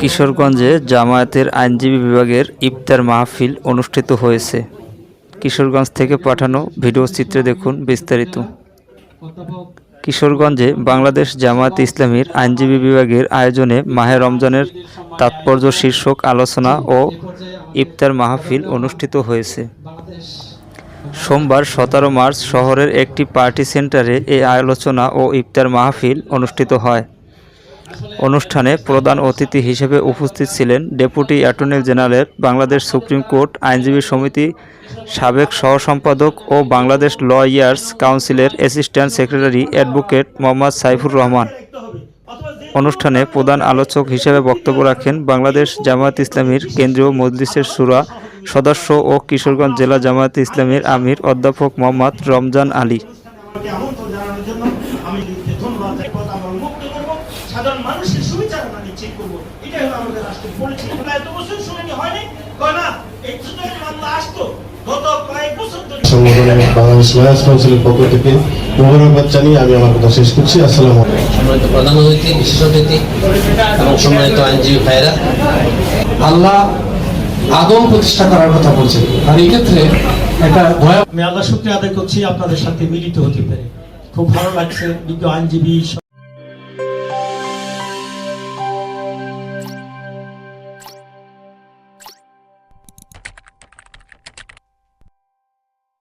কিশোরগঞ্জে জামায়াতের আইনজীবী বিভাগের ইফতার মাহফিল অনুষ্ঠিত হয়েছে। কিশোরগঞ্জ থেকে পাঠানো ভিডিও চিত্রে দেখুন বিস্তারিত। কিশোরগঞ্জে বাংলাদেশ জামায়াত ইসলামীর আইনজীবী বিভাগের আয়োজনে মাহে রমজানের তাৎপর্য শীর্ষক আলোচনা ও ইফতার মাহফিল অনুষ্ঠিত হয়েছে। সোমবার সতেরো মার্চ শহরের একটি পার্টি সেন্টারে এই আলোচনা ও ইফতার মাহফিল অনুষ্ঠিত হয়। অনুষ্ঠানে প্রধান অতিথি হিসেবে উপস্থিত ছিলেন deputy attorney general, Bangladesh supreme court আইনজীবী সমিতি সাবেক সহসম্পাদক ও বাংলাদেশ ল ইয়ার্স কাউন্সিলের assistant secretary advocate Mohammad Saifur Rahman. অনুষ্ঠানে প্রধান আলোচক হিসেবে বক্তব্য রাখেন বাংলাদেশ জামায়াত ইসলামীর কেন্দ্রীয় মজলিসের সুরা সদস্য ও কিশোরগঞ্জ জেলা জামায়াত ইসলামীর আমির অধ্যাপক মোহাম্মদ রমজান আলী। ধন্যবাদ আমরা করব সাধারণ মানুষের সুবিচার আমরা নিশ্চিত করব। এটাই হলো আমাদের রাষ্ট্রের পরিচয় এত বছর শুনেনি হয়নি। এই মামলা আসতো গত কয়েক বছর ধরে। সংগঠনের বাংলাদেশ লয়ার্স কাউন্সিলের পক্ষ থেকে মোবারকবাদ জানিয়ে আমি আমার কথা শেষ করছি। আসসালামু সম্মানিত প্রধান অতিথি বিশেষ অতিথি এবং সম্মানিত আইনজীবী ভাইরা আল্লাহ আদম প্রতিষ্ঠা করার কথা বলছেন। আর এই ক্ষেত্রে একটা ভয় আমি আল্লাহ শুক্রিয়া আদায় করছি আপনাদের সাথে মিলিত হতে পেরে। খুব ভালো লাগছে বিজ্ঞ আইনজীবী